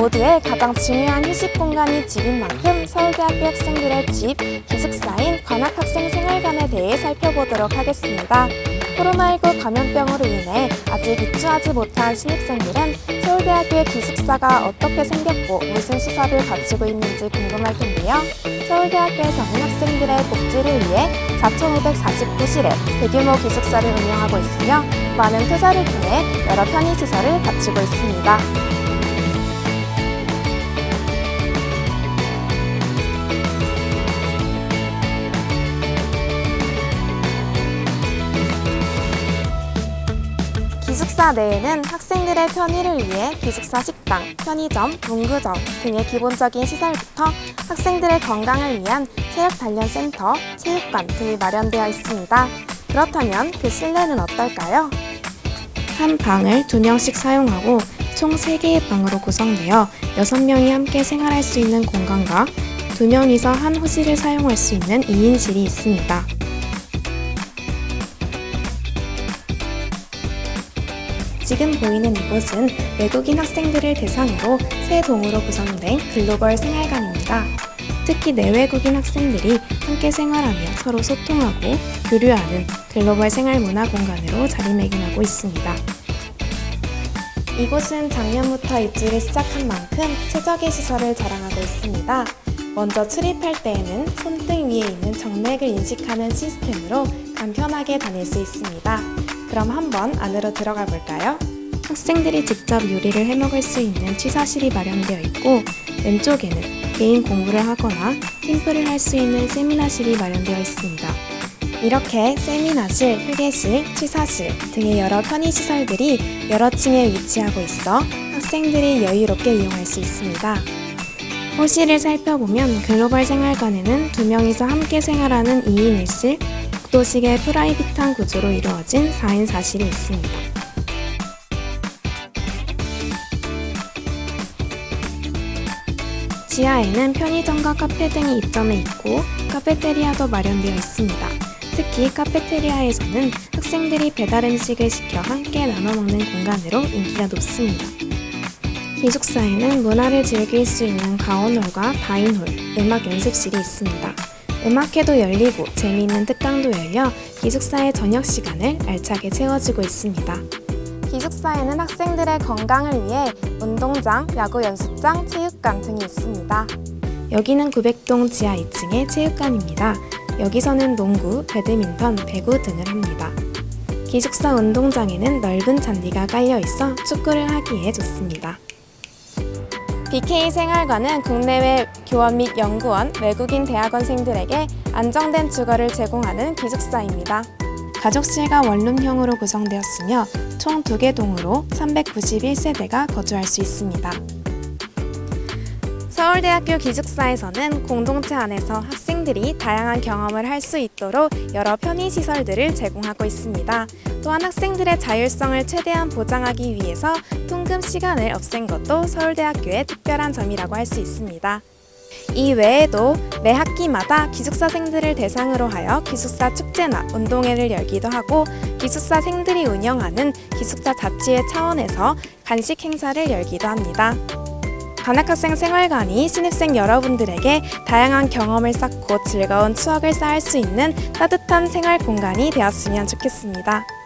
모두의 가장 중요한 휴식 공간이 집인 만큼 서울대학교 학생들의 집, 기숙사인 관악학생 생활관에 대해 살펴보도록 하겠습니다. 코로나19 감염병으로 인해 아직 입주하지 못한 신입생들은 서울대학교의 기숙사가 어떻게 생겼고 무슨 시설을 갖추고 있는지 궁금할 텐데요. 서울대학교에서는 학생들의 복지를 위해 4,549실의 대규모 기숙사를 운영하고 있으며 많은 투자를 통해 여러 편의시설을 갖추고 있습니다. 기숙사 내에는 학생들의 편의를 위해 기숙사 식당, 편의점, 문구점 등의 기본적인 시설부터 학생들의 건강을 위한 체육 단련 센터, 체육관 등이 마련되어 있습니다. 그렇다면 그 실내는 어떨까요? 한 방을 두 명씩 사용하고 총 3개의 방으로 구성되어 6명이 함께 생활할 수 있는 공간과 두 명이서 한 호실을 사용할 수 있는 2인실이 있습니다. 지금 보이는 이곳은 외국인 학생들을 대상으로 세 동으로 구성된 글로벌 생활관입니다. 특히 내외국인 학생들이 함께 생활하며 서로 소통하고 교류하는 글로벌 생활 문화 공간으로 자리매김하고 있습니다. 이곳은 작년부터 입주를 시작한 만큼 최적의 시설을 자랑하고 있습니다. 먼저 출입할 때에는 손등 위에 있는 정맥을 인식하는 시스템으로 간편하게 다닐 수 있습니다. 그럼 한번 안으로 들어가 볼까요? 학생들이 직접 요리를 해 먹을 수 있는 취사실이 마련되어 있고 왼쪽에는 개인 공부를 하거나 캠프를 할 수 있는 세미나실이 마련되어 있습니다. 이렇게 세미나실, 회계실, 취사실 등의 여러 편의시설들이 여러 층에 위치하고 있어 학생들이 여유롭게 이용할 수 있습니다. 호실을 살펴보면 글로벌 생활관에는 두 명이서 함께 생활하는 2인 1실, 복도식의 프라이빗한 구조로 이루어진 4인 4실이 있습니다. 지하에는 편의점과 카페 등이 입점해 있고 카페테리아도 마련되어 있습니다. 특히 카페테리아에서는 학생들이 배달 음식을 시켜 함께 나눠 먹는 공간으로 인기가 높습니다. 기숙사에는 문화를 즐길 수 있는 가온홀과 다인홀, 음악 연습실이 있습니다. 음악회도 열리고 재미있는 특강도 열려 기숙사의 저녁 시간을 알차게 채워주고 있습니다. 기숙사에는 학생들의 건강을 위해 운동장, 야구 연습장, 체육관 등이 있습니다. 여기는 900동 지하 2층의 체육관입니다. 여기서는 농구, 배드민턴, 배구 등을 합니다. 기숙사 운동장에는 넓은 잔디가 깔려 있어 축구를 하기에 좋습니다. BK 생활관은 국내외 교원 및 연구원, 외국인 대학원생들에게 안정된 주거를 제공하는 기숙사입니다. 가족실과 원룸형으로 구성되었으며 총 2개 동으로 391세대가 거주할 수 있습니다. 서울대학교 기숙사에서는 공동체 안에서 학생들이 다양한 경험을 할 수 있도록 여러 편의시설들을 제공하고 있습니다. 또한 학생들의 자율성을 최대한 보장하기 위해서 통금 시간을 없앤 것도 서울대학교의 특별한 점이라고 할 수 있습니다. 이 외에도 매 학기마다 기숙사생들을 대상으로 하여 기숙사 축제나 운동회를 열기도 하고 기숙사생들이 운영하는 기숙사 자치회 차원에서 간식 행사를 열기도 합니다. 관악학생 생활관이 신입생 여러분들에게 다양한 경험을 쌓고 즐거운 추억을 쌓을 수 있는 따뜻한 생활 공간이 되었으면 좋겠습니다.